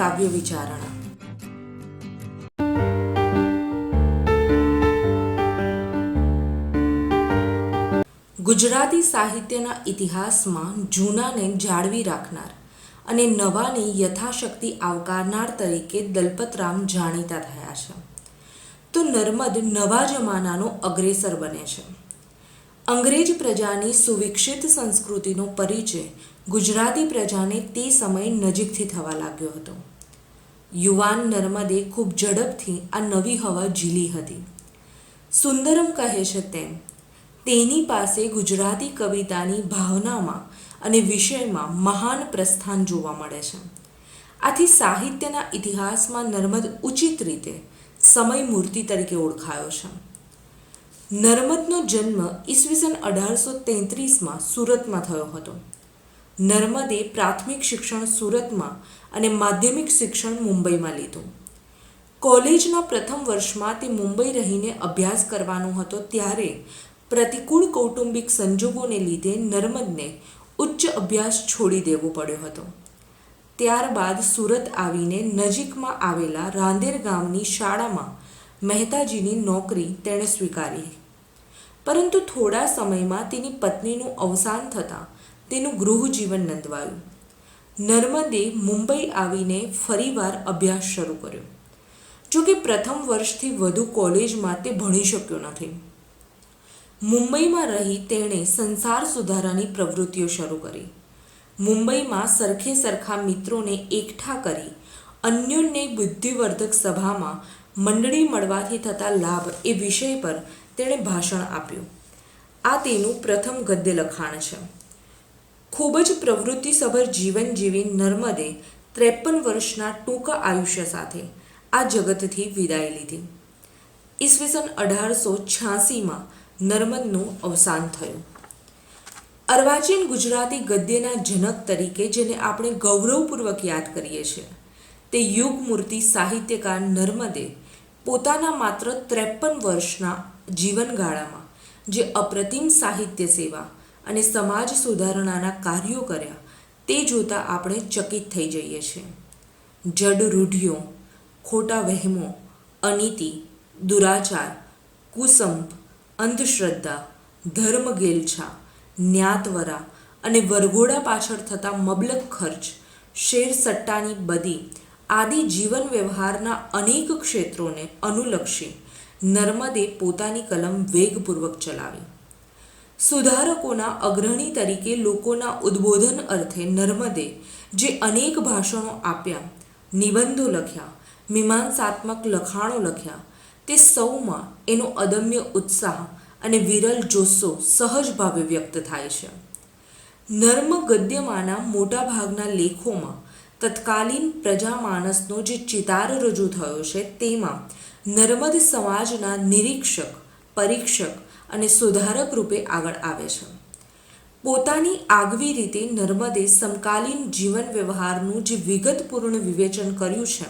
કાવ્ય વિચારણા ગુજરાતી સાહિત્યના ઇતિહાસમાં જૂનાને જાળવી રાખનાર અને નવાને યથાશક્તિ આવકારનાર તરીકે દલપતરામ જાણીતા થયા છે. તો નર્મદ નવા જમાનાનો અગ્રેસર બને છે. અંગ્રેજ પ્રજાની સુવિકસિત સંસ્કૃતિનો પરિચય ગુજરાતી પ્રજાને તે સમયે નજીકથી થવા લાગ્યો હતો. યુવાન નર્મદે ખૂબ ઝડપથી આ નવી હવા ઝીલી હતી. સુંદરમ કહે છે તેમ, તેની પાસે ગુજરાતી કવિતાની ભાવનામાં અને વિષયમાં મહાન પ્રસ્થાન જોવા મળે છે. આથી સાહિત્યના ઇતિહાસમાં નર્મદ ઉચિત રીતે સમય મૂર્તિ તરીકે ઓળખાયો છે. નર્મદનો જન્મ ઈસવીસન અઢારસો તેત્રીસમાં સુરતમાં થયો હતો. નર્મદે પ્રાથમિક શિક્ષણ સુરતમાં અને માધ્યમિક શિક્ષણ મુંબઈમાં લીધું. કોલેજના પ્રથમ વર્ષમાં તે મુંબઈ રહીને અભ્યાસ કરવાનો હતો ત્યારે પ્રતિકૂળ કૌટુંબિક સંજોગોને લીધે નર્મદને ઉચ્ચ અભ્યાસ છોડી દેવો પડ્યો હતો. ત્યારબાદ સુરત આવીને નજીકમાં આવેલા રાંદેર ગામની શાળામાં મહેતાજીની નોકરી તેણે સ્વીકારી. પરંતુ થોડા સમયમાં તેની પત્નીનું અવસાન થતાં તેનું ગૃહ જીવન નંદવાયું નર્મદે મુંબઈ આવીને ફરીવાર અભ્યાસ શરૂ કર્યો. જોકે પ્રથમ વર્ષથી વધુ કોલેજમાં તે ભણી શક્યો નથી. મુંબઈમાં રહી તેણે સંસાર સુધારાની પ્રવૃત્તિઓ શરૂ કરી. મુંબઈમાં સરખે સરખા મિત્રોને એકઠા કરી અન્યોને બુદ્ધિવર્ધક સભામાં મંડળી મળવાથી થતા લાભ એ વિષય પર તેણે ભાષણ આપ્યું. આ તેનું પ્રથમ ગદ્ય લખાણ છે. ખૂબ જ પ્રવૃત્તિસભર જીવન જીવી નર્મદે ત્રેપન વર્ષના ટૂંકા આયુષ્ય સાથે આ જગતથી વિદાય લીધી. ઈસવીસન અઢારસો છ્યાસીમાં નર્મદનું અવસાન થયું. અર્વાચીન ગુજરાતી ગદ્યના જનક તરીકે જેને આપણે ગૌરવપૂર્વક યાદ કરીએ છીએ, તે યુગમૂર્તિ સાહિત્યકાર નર્મદે પોતાના માત્ર ત્રેપન વર્ષના જીવનગાળામાં જે અપ્રતિમ સાહિત્ય સેવા અને સમાજ સુધારણાના કાર્યો કર્યા, તે જોતાં આપણે ચકિત થઈ જઈએ છીએ. જડ રૂઢિઓ, ખોટા વહેમો, અનીતિ, દુરાચાર, કુસંપ, અંધશ્રદ્ધા, ધર્મ ગેલછા, ન્યાતવરા અને વરઘોડા પાછળ થતા મબલક ખર્ચ, શેર સટ્ટાની બદી, આદિ જીવન વ્યવહારના અનેક ક્ષેત્રોને અનુલક્ષી નર્મદે પોતાની કલમ વેગપૂર્વક ચલાવી. સુધારકોના અગ્રણી તરીકે લોકોના ઉદ્બોધન અર્થે નર્મદે જે અનેક ભાષણો આપ્યા, નિબંધો લખ્યા, મીમાંસાત્મક લખાણો લખ્યા, તે સૌમાં એનો અદમ્ય ઉત્સાહ અને વિરલ જોસ્સો સહજ ભાવે વ્યક્ત થાય છે. નર્મ ગદ્યમાંના મોટાભાગના લેખોમાં તત્કાલીન પ્રજામાનસનો જે ચિતાર રજૂ થયો છે, તેમાં નર્મદ સમાજના નિરીક્ષક, પરીક્ષક અને સુધારક રૂપે આગળ આવે છે. પોતાની આગવી રીતે નર્મદે સમકાલીન જીવન વ્યવહારનું જે વિગતપૂર્ણ વિવેચન કર્યું છે,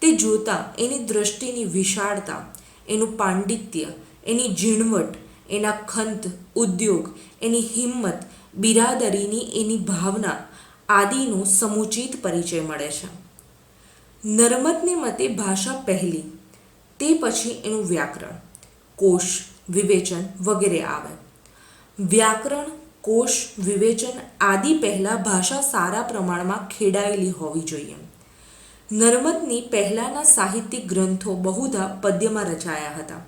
તે જોતાં એની દ્રષ્ટિની વિશાળતા, એનું પાંડિત્ય, એની ઝીણવટ, એના ખંત, ઉદ્યોગ, એની હિંમત, બિરાદરીની એની ભાવના આદિનો સમુચિત પરિચય મળે છે. નર્મદને મતે ભાષા પહેલી, તે પછી એનું વ્યાકરણ કોશ વિવેચન વગેરે આવે. વ્યાકરણ, કોશ, વિવેચન આદિ પહેલાં ભાષા સારા પ્રમાણમાં ખેડાયેલી હોવી જોઈએ. નર્મદની પહેલાંના સાહિત્યિક ગ્રંથો બહુધા પદ્યમાં રચાયા હતા.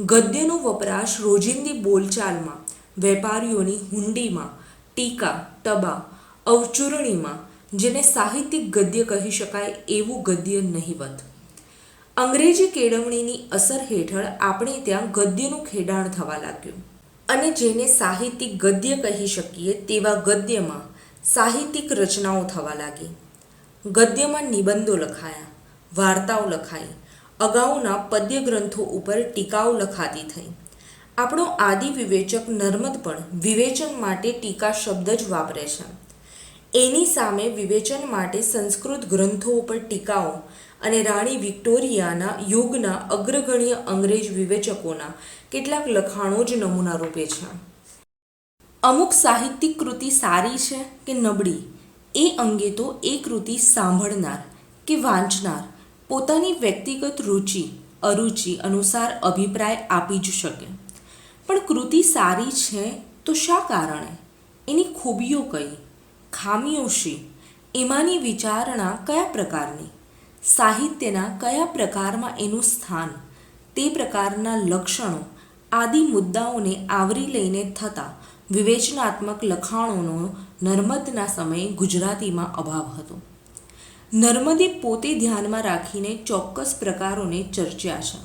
ગદ્યનો વપરાશ રોજિંદી બોલચાલમાં, વેપારીઓની હુંડીમાં, ટીકા ટબા અવચૂરણીમાં જેને સાહિત્યિક ગદ્ય કહી શકાય એવું ગદ્ય નહિવત. અંગ્રેજી કેળવણીની અસર હેઠળ આપણે ત્યાં ગદ્યનું ખેડાણ થવા લાગ્યું. અને જેને સાહિત્યિક ગદ્ય કહી શકીએ તેવા ગદ્યમાં સાહિત્યિક રચનાઓ થવા લાગી. ગદ્યમાં નિબંધો લખાયા, વાર્તાઓ લખાઈ, અગાઉના પદ્ય ગ્રંથો ઉપર ટીકાઓ લખાતી થઈ. આપણો આદિ વિવેચક નર્મદ પણ વિવેચન માટે ટીકા શબ્દ જ વાપરે છે. એની સામે વિવેચન માટે સંસ્કૃત ગ્રંથો ઉપર ટીકાઓ અને રાણી વિક્ટોરિયાના યુગના અગ્રગણ્ય અંગ્રેજ વિવેચકોના કેટલાક લખાણો જ નમૂના રૂપે છે. અમુક સાહિત્યિક કૃતિ સારી છે કે નબળી? એ અંગે તો એ કૃતિ સાંભળનાર કે વાંચનાર પોતાની વ્યક્તિગત રુચિ, અરુચિ અનુસાર અભિપ્રાય આપી જ શકે. પણ કૃતિ સારી છે તો શા કારણે? એની ખૂબીઓ કઈ? ખામીઓ શી? એમાંની વિચારણા કયા પ્રકારની? સાહિત્યના કયા પ્રકારમાં એનું સ્થાન, તે પ્રકારના લક્ષણો આદિ મુદ્દાઓને આવરી લઈને થતા વિવેચનાત્મક લખાણોનો નર્મદના સમયે ગુજરાતીમાં અભાવ હતો. નર્મદે પોતે ધ્યાનમાં રાખીને ચોક્કસ પ્રકારોને ચર્ચ્યા છે.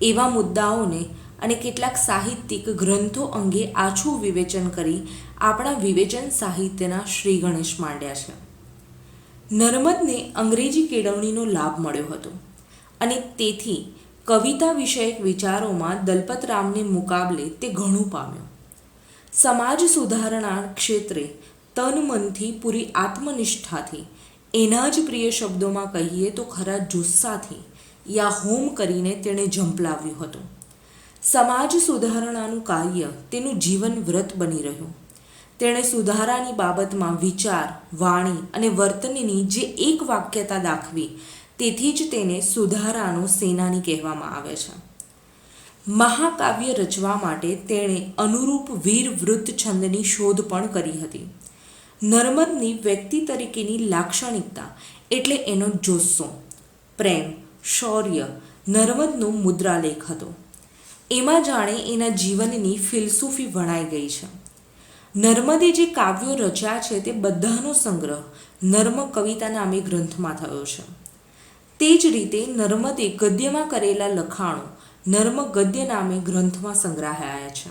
એવા મુદ્દાઓને અને કેટલાક સાહિત્યિક ગ્રંથો અંગે આછું વિવેચન કરી આપણા વિવેચન સાહિત્યના શ્રી ગણેશ માંડ્યા છે. નર્મદને અંગ્રેજી કેળવણીનો લાભ મળ્યો હતો. અને તેથી કવિતા વિષયક વિચારોમાં દલપતરામને મુકાબલે તે ઘણું પામ્યો. સમાજ સુધારણા ક્ષેત્રે તન મનથી પૂરી આત્મનિષ્ઠાથી, એના જ પ્રિય શબ્દોમાં કહીએ તો ખરા જુસ્સાથી, યા હોમ કરીને તેણે ઝંપલાવ્યું હતું. સમાજ સુધારણાનું કાર્ય તેનું જીવન વ્રત બની રહ્યું. તેણે સુધારાની બાબતમાં વિચાર, વાણી અને વર્તનની જે એક વાક્યતા દાખવી, તેથી જ તેને સુધારાનો સેનાની કહેવામાં આવે છે. મહાકાવ્ય રચવા માટે તેણે અનુરૂપ વીર વૃત્ત છંદની શોધ પણ કરી હતી. નર્મદની વ્યક્તિ તરીકેની લાક્ષણિકતા એટલે એનો જોસ્સો, પ્રેમ, શૌર્ય નર્મદનો મુદ્રાલેખ હતો. એમાં જાણે એના જીવનની ફિલસૂફી વણાઈ ગઈ છે. નર્મદે જે કાવ્યો રચ્યા છે તે બધાનો સંગ્રહ નર્મ કવિતા નામે ગ્રંથમાં થયો છે. તે જ રીતે નર્મદે ગદ્યમાં કરેલા લખાણો નર્મ ગદ્ય નામે ગ્રંથમાં સંગ્રહાયા છે.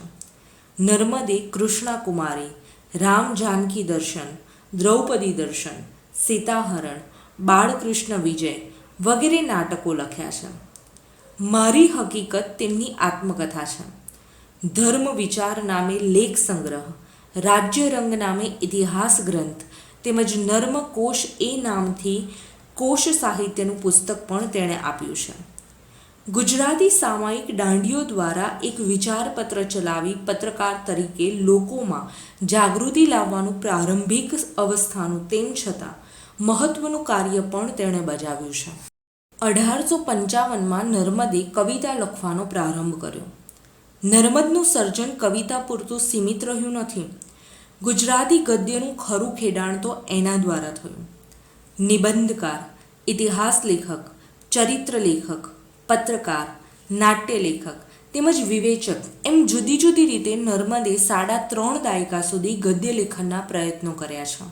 નર્મદે કૃષ્ણાકુમારી, રામ જાનકી દર્શન, દ્રૌપદી દર્શન, સીતાહરણ, બાળકૃષ્ણ વિજય વગેરે નાટકો લખ્યા છે. મારી હકીકત તેમની આત્મકથા છે. ધર્મ વિચાર નામે લેખ સંગ્રહ રાજ્યરંગ નામે ઇતિહાસ ગ્રંથ તેમજ નર્મ કોશ એ નામથી કોશ સાહિત્યનું પુસ્તક પણ તેણે આપ્યું છે. ગુજરાતી સામાયિક દાંડીઓ દ્વારા એક વિચારપત્ર ચલાવી પત્રકાર તરીકે લોકોમાં જાગૃતિ લાવવાનું પ્રારંભિક અવસ્થાનું તેમ છતાં મહત્વનું કાર્ય પણ તેણે બજાવ્યું છે. અઢારસો પંચાવનમાં નર્મદે કવિતા લખવાનો પ્રારંભ કર્યો. નર્મદનું સર્જન કવિતા પૂરતું સીમિત રહ્યું નથી. ગુજરાતી ગદ્યનું ખરું ખેડાણ તો એના દ્વારા થયું. નિબંધકાર, ઇતિહાસ લેખક, ચરિત્ર લેખક, પત્રકાર, નાટ્ય લેખક તેમજ વિવેચક એમ જુદી જુદી રીતે નર્મદે સાડા ત્રણ દાયકા સુધી ગદ્ય લેખનના પ્રયત્નો કર્યા છે.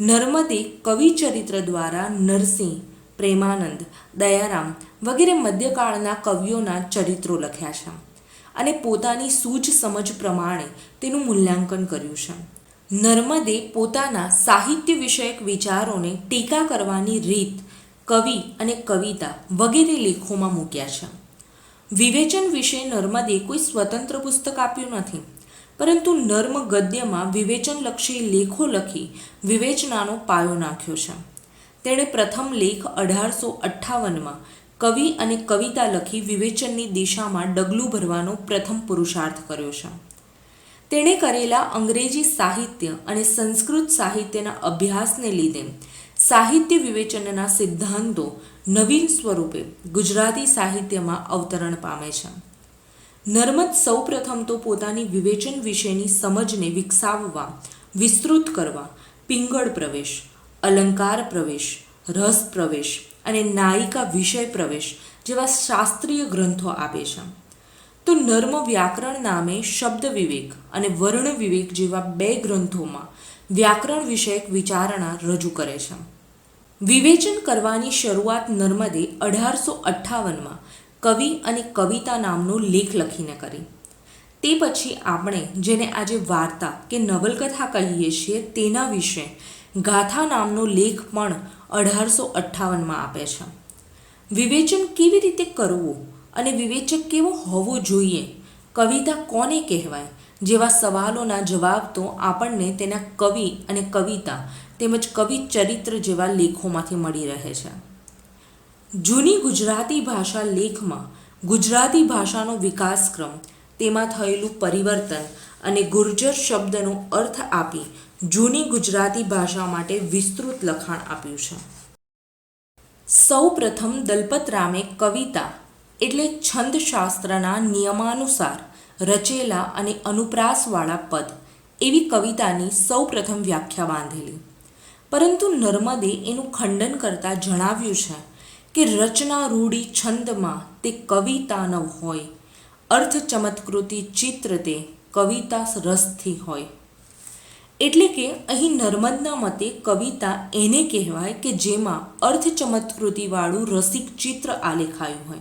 નર્મદે કવિ ચરિત્ર દ્વારા નરસિંહ, પ્રેમાનંદ, દયારામ વગેરે મધ્યકાળના કવિઓના ચરિત્રો લખ્યા છે. અને પોતાની સૂઝ સમજ પ્રમાણે તેનું મૂલ્યાંકન કર્યું છે. નર્મદે પોતાના સાહિત્ય વિષયક વિચારોને ટીકા કરવાની રીત, કવિ અને કવિતા વગેરે લેખોમાં મૂક્યા છે. વિવેચન વિશે નર્મદે કોઈ સ્વતંત્ર પુસ્તક આપ્યું નથી, પરંતુ નર્મ ગદ્યમાં વિવેચનલક્ષી લેખો લખી વિવેચનાનો પાયો નાખ્યો છે. તેણે પ્રથમ લેખ અઢારસો અઠ્ઠાવનમાં કવિ અને કવિતા લખી વિવેચનની દિશામાં ડગલું ભરવાનો પ્રથમ પુરુષાર્થ કર્યો છે. તેણે કરેલા અંગ્રેજી સાહિત્ય અને સંસ્કૃત સાહિત્યના અભ્યાસને લીધે સાહિત્ય વિવેચનના સિદ્ધાંતો નવીન સ્વરૂપે ગુજરાતી સાહિત્યમાં અવતરણ પામે છે. નર્મદ સૌપ્રથમ તો પોતાની વિવેચન વિશેની સમજને વિકસાવવા, વિસ્તૃત કરવા, પિંગળ પ્રવેશ, અલંકાર પ્રવેશ, રસ પ્રવેશ અને નાયિકા વિષય પ્રવેશ જેવા શાસ્ત્રીય ગ્રંથો આપે છે. તો નર્મ વ્યાકરણ નામે શબ્દ વિવેક અને વર્ણ વિવેક જેવા બે ગ્રંથોમાં વ્યાકરણ વિષયક વિચારણા રજૂ કરે છે. વિવેચન કરવાની શરૂઆત નર્મદે અઢારસો અઠ્ઠાવનમાં કવિ અને કવિતા નામનો લેખ લખીને કરી. તે પછી આપણે જેને આજે વાર્તા કે નવલકથા કહીએ છીએ તેના વિશે ગાથા નામનો લેખ પણ અઢારસો અઠ્ઠાવનમાં આપે છે. વિવેચન કેવી રીતે કરવું અને વિવેચક કેવો હોવો જોઈએ? કવિતા કોને કહેવાય? જેવા સવાલોના જવાબ તો આપણને તેના કવિ અને કવિતા તેમજ કવિ ચરિત્ર જેવા લેખોમાંથી મળી રહે છે. જૂની ગુજરાતી ભાષા લેખમાં ગુજરાતી ભાષાનો વિકાસક્રમ, તેમાં થયેલું પરિવર્તન અને ગુર્જર શબ્દનો અર્થ આપી જૂની ગુજરાતી ભાષા માટે વિસ્તૃત લખાણ આપ્યું છે. સૌ પ્રથમ દલપતરામે કવિતા એટલે છંદશાસ્ત્રના નિયમાનુસાર રચેલા અને અનુપ્રાસવાળા પદ એવી કવિતાની સૌ પ્રથમ વ્યાખ્યા બાંધેલી. પરંતુ નર્મદે એનું ખંડન કરતાં જણાવ્યું છે કે રચના રૂઢી છંદમાં તે કવિતા ન હોય. અર્થ ચમત્કૃતિ ચિત્ર તે કવિતા રસથી હોય. એટલે કે અહીં નર્મદના મતે કવિતા એને કહેવાય કે જેમાં અર્થ ચમત્કૃતિવાળું રસિક ચિત્ર આલેખાયું હોય.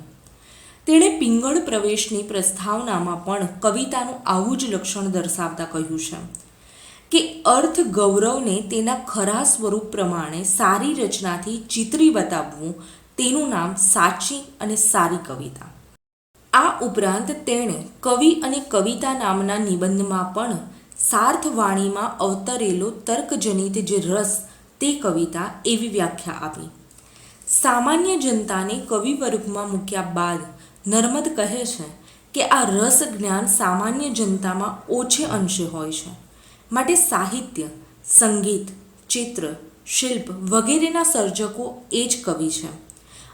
તેણે પિંગળ પ્રવેશની પ્રસ્તાવનામાં પણ કવિતાનું આવું જ લક્ષણ દર્શાવતા કહ્યું છે કે અર્થ ગૌરવને તેના ખરા સ્વરૂપ પ્રમાણે સારી રચનાથી ચિત્રી બતાવવું તેનું નામ સાચી અને સારી કવિતા. આ ઉપરાંત તેણે કવિ અને કવિતા નામના નિબંધમાં પણ સાર્થવાણીમાં અવતરેલો તર્કજનિત જે રસ તે કવિતા એવી વ્યાખ્યા આપી. સામાન્ય જનતાને કવિ વર્ગમાં મૂક્યા બાદ નર્મદ કહે છે કે આ રસ જ્ઞાન સામાન્ય જનતામાં ઓછે અંશે હોય છે. માટે સાહિત્ય, સંગીત, ચિત્ર, શિલ્પ વગેરેના સર્જકો એ જ કવિ છે.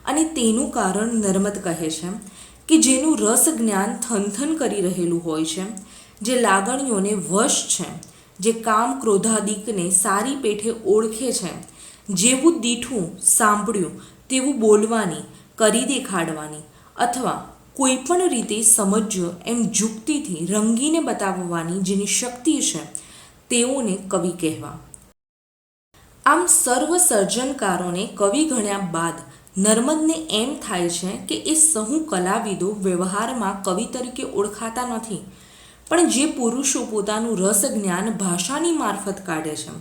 અને તેનું કારણ નર્મદ કહે છે કે જેનું રસ જ્ઞાન થનથન કરી રહેલું હોય છે જે લાગણીઓને વશ છે, જે કામ ક્રોધાદિકને સારી પેઠે ઓળખે છે, જેવું દીઠું સાંભળ્યું, તેવું બોલવાની, કરી દેખાડવાની અથવા કોઈ પણ રીતે સમજ્યો એમ જુક્તિથી રંગીને બતાવવાની જેની શક્તિ છે, તેઓને કવિ કહેવા. આમ સર્વ સર્જનકારોને કવિ ગણ્યા બાદ નર્મદને એમ થાય છે કે એ સહુ કલાવિદો વ્યવહારમાં કવિ તરીકે ઓળખાતા નથી. પણ જે પુરુષો પોતાનું રસ, જ્ઞાન ભાષાની મારફત કાઢે છે,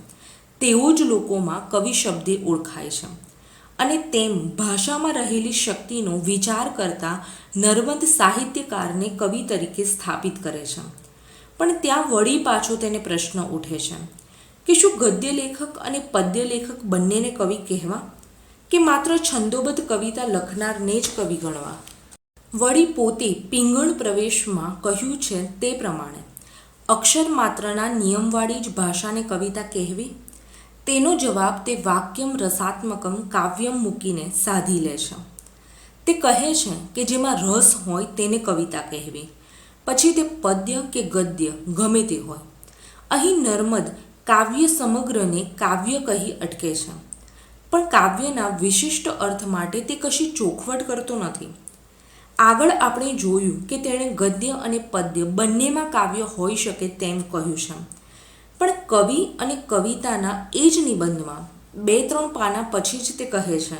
તેઓ જ લોકોમાં કવિ શબ્દે ઓળખાય છે. અને તેમ ભાષામાં રહેલી શક્તિનો વિચાર કરતા નર્મદ સાહિત્યકારને કવિ તરીકે સ્થાપિત કરે છે. પણ ત્યાં વળી પાછો તેને પ્રશ્ન ઉઠે છે, કે શું ગદ્ય લેખક અને પદ્ય લેખક બંનેને કવિ કહેવા? કે માત્ર છંદોબદ્ધ કવિતા લખનારને જ કવિ ગણવા? વળી પોતે પિંગળ પ્રવેશમાં કહ્યું છે તે પ્રમાણે, અક્ષર માત્રના નિયમવાળી જ ભાષાને કવિતા કહેવી? તેનો જવાબ તે વાક્યમ રસાત્મકમ કાવ્યમ મૂકીને સાધી લે છે. તે કહે છે કે જેમાં રસ હોય તેને કવિતા કહેવી. પછી તે પદ્ય કે ગદ્ય ગમે તે હોય. અહીં નર્મદ કાવ્ય સમગ્રને કાવ્ય કહી અટકે છે. પણ કાવ્યના વિશિષ્ટ અર્થ માટે તે કશી ચોખવટ કરતો નથી. આગળ આપણે જોયું કે તેણે ગદ્ય અને પદ્ય બંનેમાં કાવ્ય હોઈ શકે તેમ કહ્યું છે. પણ કવિ અને કવિતાના એ જ નિબંધમાં બે ત્રણ પાના પછી જ તે કહે છે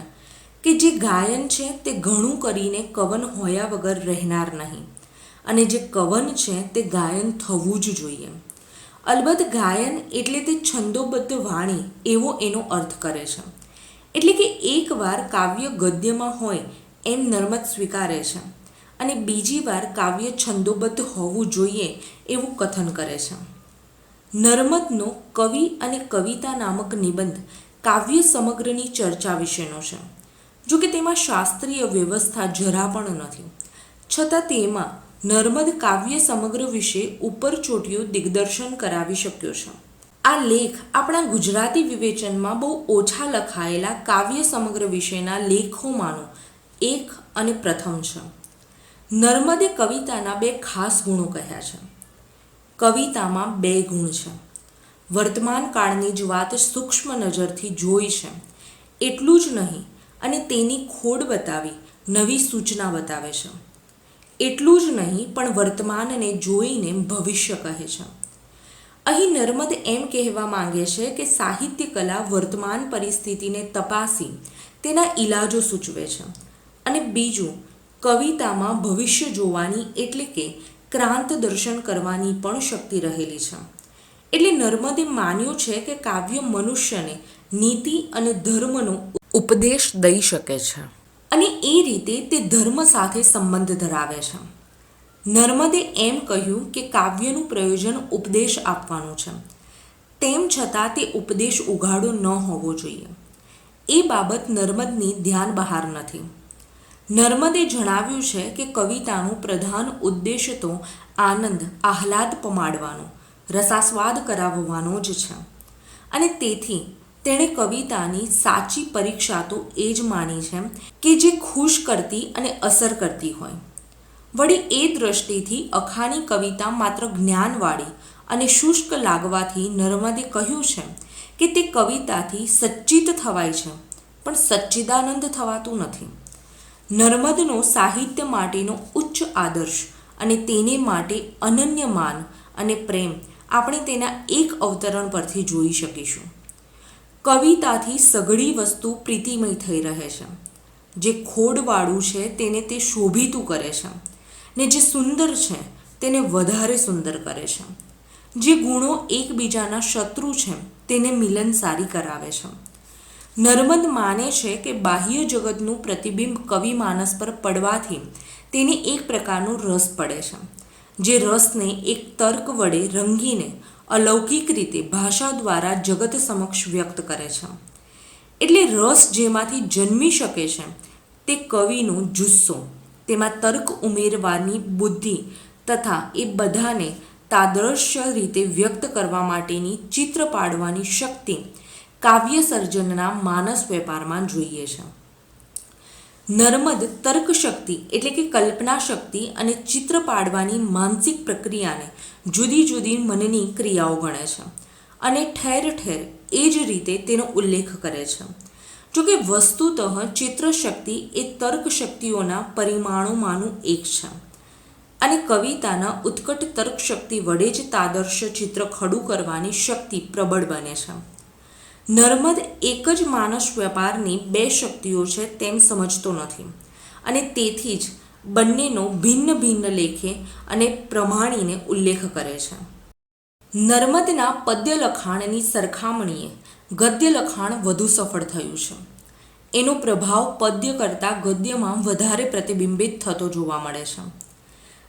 કે જે ગાયન છે તે ઘણું કરીને કવન હોયા વગર રહેનાર નહીં. અને જે કવન છે તે ગાયન થવું જ જોઈએ. અલબત્ત ગાયન એટલે તે છંદોબદ્ધ વાણી એવો એનો અર્થ કરે છે. એટલે કે એકવાર કાવ્ય ગદ્યમાં હોય એમ નર્મદ સ્વીકારે છે. અને બીજી વાર કાવ્ય છંદોબદ્ધ હોવું જોઈએ એવું કથન કરે છે. નર્મદનો કવિ અને કવિતા નામક નિબંધ કાવ્ય સમગ્રની ચર્ચા વિશેનો છે. જો તેમાં શાસ્ત્રીય વ્યવસ્થા જરા પણ નથી. છતાં તેમાં નર્મદ કાવ્ય સમગ્ર વિશે ઉપર ચોટીયું દિગ્દર્શન કરાવી શક્યો છે. આ લેખ આપણા ગુજરાતી વિવેચનમાં બહુ ઓછા લખાયેલા કાવ્ય સમગ્ર વિશેના લેખોમાંનો એક અને પ્રથમ છે. નર્મદે કવિતાના બે ખાસ ગુણો કહ્યા છે. કવિતામાં બે ગુણ છે. વર્તમાન કાળની જ વાત સૂક્ષ્મ નજરથી જોઈ છે. એટલું જ નહીં, અને તેની ખોડ બતાવી નવી સૂચના બતાવે છે. એટલું જ નહીં, પણ વર્તમાનને જોઈને ભવિષ્ય કહે છે. અહીં નર્મદ એમ કહેવા માંગે છે કે સાહિત્ય કલા વર્તમાન પરિસ્થિતિને તપાસી તેના ઈલાજો સૂચવે છે. અને બીજું, કવિતામાં ભવિષ્ય જોવાની એટલે કે ક્રાંત દર્શન કરવાની પણ શક્તિ રહેલી છે. એટલે નર્મદે માન્યું છે કે કાવ્ય મનુષ્યને નીતિ અને ધર્મનો ઉપદેશ દઈ શકે છે. અને એ રીતે તે ધર્મ સાથે સંબંધ ધરાવે છે. નર્મદે એમ કહ્યું કે કાવ્યનું પ્રયોજન ઉપદેશ આપવાનું છે. તેમ છતાં તે ઉપદેશ ઉઘાડો ન હોવો જોઈએ. એ બાબત નર્મદની ધ્યાન બહાર નથી. નર્મદે જણાવ્યું છે કે કવિતાનું પ્રધાન ઉદ્દેશ તો આનંદ, આહલાદ પમાડવાનો, રસાસ્વાદ કરાવવાનો જ છે. અને તેથી તેણે કવિતાની સાચી પરીક્ષા તો એ જ માની છે કે જે ખુશ કરતી અને અસર કરતી હોય. વળી એ દ્રષ્ટિથી અખાની કવિતા માત્ર જ્ઞાનવાળી અને શુષ્ક લાગવાથી નર્મદે કહ્યું છે કે તે કવિતાથી સચ્ચિત થવાય છે, પણ સચ્ચિદાનંદ થવાતું નથી. નર્મદનો સાહિત્ય માટેનો ઉચ્ચ આદર્શ અને તેને માટે અનન્ય માન અને પ્રેમ આપણે તેના એક અવતરણ પરથી જોઈ શકીશું. કવિતાથી સઘળી વસ્તુ પ્રીતિમય થઈ રહે છે. જે ખોડવાળું છે તેને તે શોભિતું કરે છે ને જે સુંદર છે તેને વધારે સુંદર કરે છે. જે ગુણો એકબીજાના શત્રુ છે તેને મિલનસારી કરાવે છે. નર્મદ માને છે કે બાહ્ય જગતનું પ્રતિબિંબ કવિ માનસ પર પડવાથી તેને એક પ્રકારનો રસ પડે છે, જે રસને એક તર્ક વડે રંગીને અલૌકિક રીતે ભાષા દ્વારા જગત સમક્ષ વ્યક્ત કરે છે. એટલે રસ જેમાંથી જન્મી શકે છે તે કવિનો જુસ્સો, તેમાં તર્ક ઉમેરવાની બુદ્ધિ તથા એ બધાને તાદૃશ્ય રીતે વ્યક્ત કરવા માટેની ચિત્ર પાડવાની શક્તિ કાવ્ય સર્જનના માનસ વેપારમાં જોઈએ છે. નર્મદ તર્કશક્તિ એટલે કે કલ્પના શક્તિ અને ચિત્ર પાડવાની માનસિક પ્રક્રિયાને જુદી જુદી મનની ક્રિયાઓ ગણે છે અને ઠેર ઠેર એ જ રીતે તેનો ઉલ્લેખ કરે છે. જો કે વસ્તુતઃ ચિત્ર શક્તિ એ તર્ક શક્તિઓના પરિમાણોમાંનું એક છે અને કવિતાના ઉત્કટ તર્કશક્તિ વડે જ તાદર્શ ચિત્ર ખડું કરવાની શક્તિ પ્રબળ બને છે. નર્મદ એક જ માનસ વેપારની બે શક્તિઓ છે તેમ સમજતો નથી. અને તેથી જ બંનેનો ભિન્ન ભિન્ન લેખે અને પ્રમાણીને ઉલ્લેખ કરે છે. નર્મદના પદ્ય લખાણની સરખામણીએ ગદ્ય લખાણ વધુ સફળ થયું છે. એનો પ્રભાવ પદ્ય કરતાં ગદ્યમાં વધારે પ્રતિબિંબિત થતો જોવા મળે છે.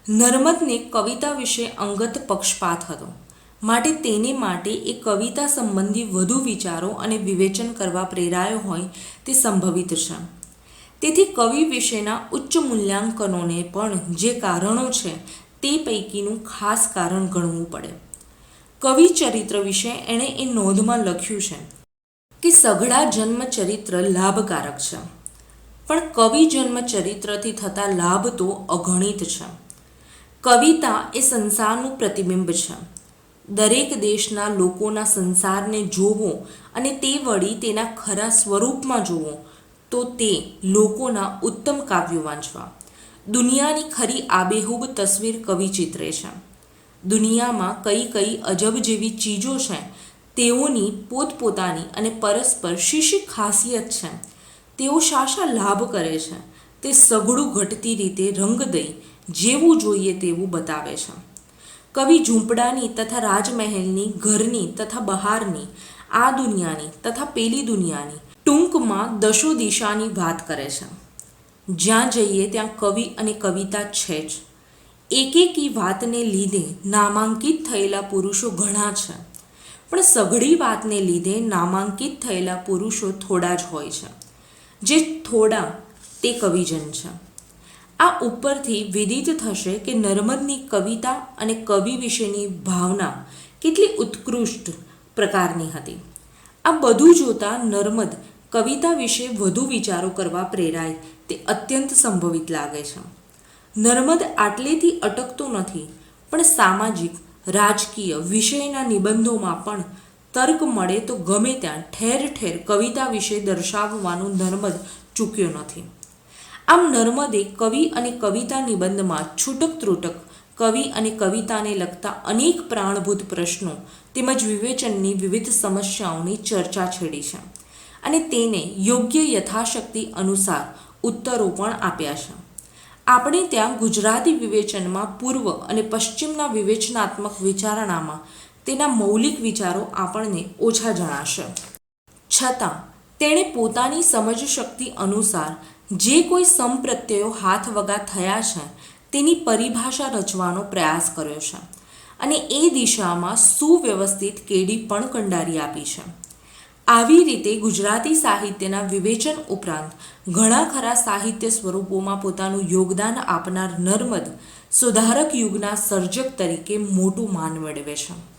નર્મદને કવિતા વિશે અંગત પક્ષપાત હતો. માટે તેને માટે એ કવિતા સંબંધી વધુ વિચારો અને વિવેચન કરવા પ્રેરાયો હોય તે સંભવિત છે. તેથી કવિ વિશેના ઉચ્ચ મૂલ્યાંકનોને પણ જે કારણો છે તે પૈકીનું ખાસ કારણ ગણવું પડે. કવિ ચરિત્ર વિશે એણે એ નોંધમાં લખ્યું છે કે સઘળા જન્મ ચરિત્ર લાભકારક છે. પણ કવિ જન્મ ચરિત્રથી થતા લાભ તો અગણિત છે. કવિતા એ સંસારનું પ્રતિબિંબ છે. દરેક દેશના લોકોના સંસારને જોવો અને તે વળી તેના ખરા સ્વરૂપમાં જોવો, તો તે લોકોના ઉત્તમ કાવ્યો વાંચવા. દુનિયાની ખરી આબેહૂબ તસવીર કવિ ચિત્રે છે. દુનિયામાં કઈ કઈ અજબ જેવી ચીજો છે, તેઓની પોતપોતાની અને પરસ્પર શીશી ખાસિયત છે. તેઓ શાશા લાભ કરે છે. તે સઘળું ઘટતી રીતે રંગ દઈ જેવું જોઈએ તેવું બતાવે છે. કવિ ઝૂંપડાની તથા રાજમહેલની, ઘરની તથા બહારની, આ દુનિયાની તથા પેલી દુનિયાની ટૂંકમાં દશો દિશાની વાત કરે છે. જ્યાં જઈએ ત્યાં કવિ અને કવિતા છે જ. એકેકી વાતને લીધે નામાંકિત થયેલા પુરુષો ઘણા છે. પણ સઘળી વાતને લીધે નામાંકિત થયેલા પુરુષો થોડા જ હોય છે. જે થોડા તે કવિજન છે. આ ઉપરથી વિદિત થશે કે નર્મદની કવિતા અને કવિ વિશેની ભાવના કેટલી ઉત્કૃષ્ટ પ્રકારની હતી. આ બધું જોતાં નર્મદ કવિતા વિશે વધુ વિચારો કરવા પ્રેરાય. તે અત્યંત સંભવિત લાગે છે. નર્મદ આટલેથી અટકતો નથી, પણ સામાજિક, રાજકીય વિષયના નિબંધોમાં પણ તર્ક મળે તો ગમે ત્યાં ઠેર ઠેર કવિતા વિશે દર્શાવવાનું નર્મદ ચૂક્યો નથી. આમ નર્મદે કવિ અને કવિતા નિબંધમાં છૂટક ત્રુટક, કવિ અને કવિતાને લગતા અનેક પ્રાણભૂત પ્રશ્નો તેમજ વિવેચનની વિવિધ સમસ્યાઓની ચર્ચા છેડી છે અને તેને યોગ્ય યથાશક્તિ અનુસાર ઉત્તરો પણ આપ્યા છે. આપણે ત્યાં ગુજરાતી વિવેચનમાં પૂર્વ અને પશ્ચિમના વિવેચનાત્મક વિચારણામાં તેના મૌલિક વિચારો આપણને ઓછા જણાશે. છતાં, તેણે પોતાની સમજ શક્તિ અનુસાર જે કોઈ સંપ્રત્યયો હાથ વગા થયા છે, તેની પરિભાષા રચવાનો પ્રયાસ કર્યો છે અને એ દિશામાં સુવ્યવસ્થિત કેડી પણ કંડારી આપી છે. આવી રીતે ગુજરાતી સાહિત્યના વિવેચન ઉપરાંત ઘણા ખરા સાહિત્ય સ્વરૂપોમાં પોતાનું યોગદાન આપનાર નર્મદ સુધારક યુગના સર્જક તરીકે મોટું માન મેળવે છે.